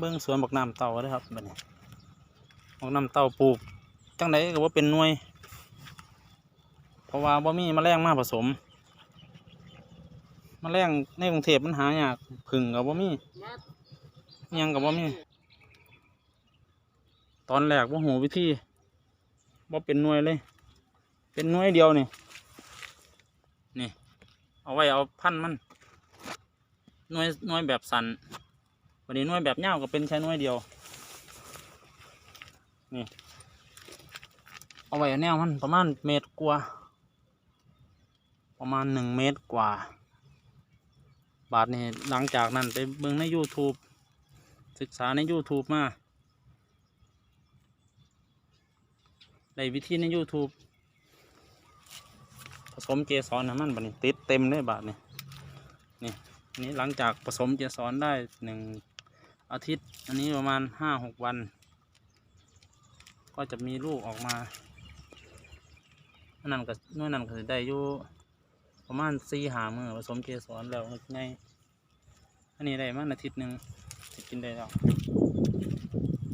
เบิ่งสวนบักน้ำเต่าเด้ครับบัดนี้บักน้ำเต่าปลูกจังไดก็ว่าเป็นหน่วย เพราะว่าบ่มีแมลงมาผสมมแมลงในกรุงเทพมันหายากผึ่งกับบ่มียังกับบ่มี ตอนแรกว่าหูวิธีว่าเป็นหน่วยเลย เป็นหน่วยเดียวนี่นี่ เอาไว้เอาพันมันหน่วยหน่วยแบบสัน วันนี้น่วยแบบยาวก็เป็นแค่น่วยเดียว นี่ เอาไว้แนวมันประมาณเมตรกว่า ประมาณหนึ่งเมตรกว่า บาทนี่หลังจากนั้นไปเบิ่งใน YouTube ศึกษาใน YouTube มาในวิธีใน YouTube ผสมเกสรนะมันบันี้ติดเต็มเลยบาทนี่นี่นนี้หลังจากผสมเกสรได้หนึ่ง อาทิตย์ อันนี้ประมาณห้าหกวัน ก็จะมีลูกออกมาอันนั้นก็นู่นนั่นก็สิได้อยู่ประมาณสี่หามือผสมเกสรแล้วไงอันนี้ได้มาอาทิตย์หนึ่งจะกินได้แล้ว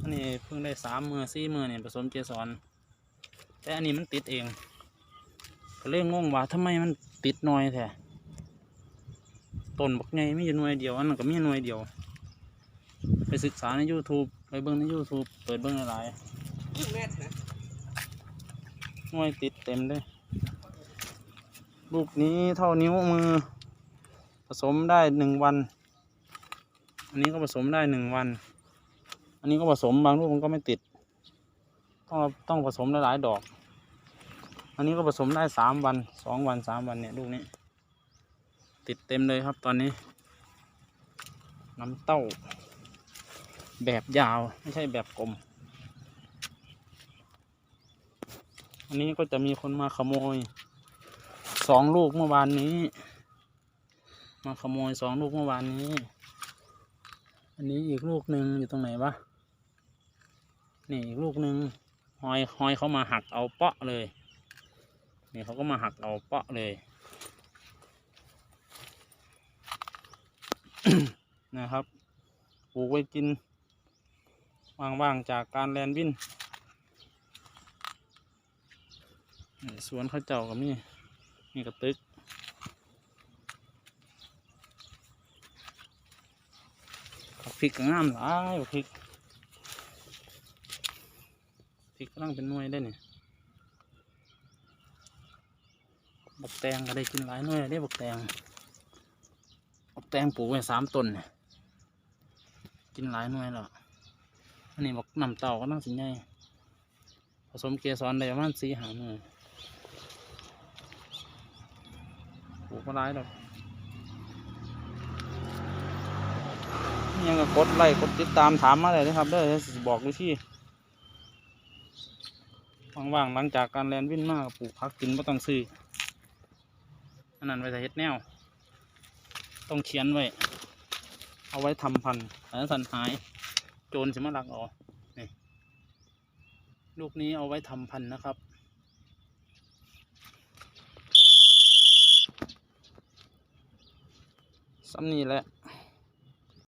อันนี้เพิ่งได้สามมือสี่มือเนี่ยผสมเกสรแต่อันนี้มันติดเอง ก็เลยงงว่าทำไมมันติดน้อยแท้ต้นบักไงไม่อยู่หน่วยเดียวอันนั้นก็มีหน่วยเดียว ไปศึกษาใน YouTube ไปเบิ่งใน YouTube เปิดเบิ่งหลายกี่เมตรนะๆหน่วยติดเต็มเลยลูกนี้เท่านิ้วมือ ผสมได้หนึ่งวัน อันนี้ก็ผสมได้หนึ่งวัน อันนี้ก็ผสมบางลูกมันก็ไม่ติด ต้องต้องผสมหลายๆดอก อันนี้ก็ผสมได้สามวันสองวันสามวันเนี่ยลูกนี้ ติดเต็มเลยครับตอนนี้ น้ำเต้า แบบยาวไม่ใช่แบบกลม อันนี้ก็จะมีคนมาขโมยสองลูกเมื่อวานนี้ มาขโมยสองลูกเมื่อวานนี้ อันนี้อีกลูกหนึ่งอยู่ตรงไหนวะนี่อีกลูกหนึ่งหอยหอยเขามาหักเอาเปาะเลยนี่เขาก็มาหักเอาเปาะเลยนะครับ ปลูกไว้กิน ว่างๆจากการแลนวินนี่สวนข้าวเจ้ากับนี่นี่กระตึกบักพริกก็งามหลายบักพริกพริกกำลังเป็นหน่วยได้เนี่ยบักแตงก็ได้กินหลายหน่วยได้บักแตงบักแตงปลูกไว้สามต้นเนี่ยกินหลายหน่วยแล้ว อันนี้บอกนำเต่าก็น่าสิใหญ่ผสมเกสรได้ประมาณสีหามือปลูกมาหลายดอกยังก็กดไลค์กดติดตามถามมาเลยนะครับเด้อบอกวิธีว่างๆหลังจากการแลนวินมากปลูกพักกินไม่ต้องซื้ออันนั้นไว้ใส่เฮ็ดแนว ต้องเขียนไว้ เอาไว้ทำพันธุ์อันนั้นสันหาย โจรสมาลักเออกนี่ลูกนี้เอาไว้ทำพันธุ์นะครับ ซ้ำนี่แหละ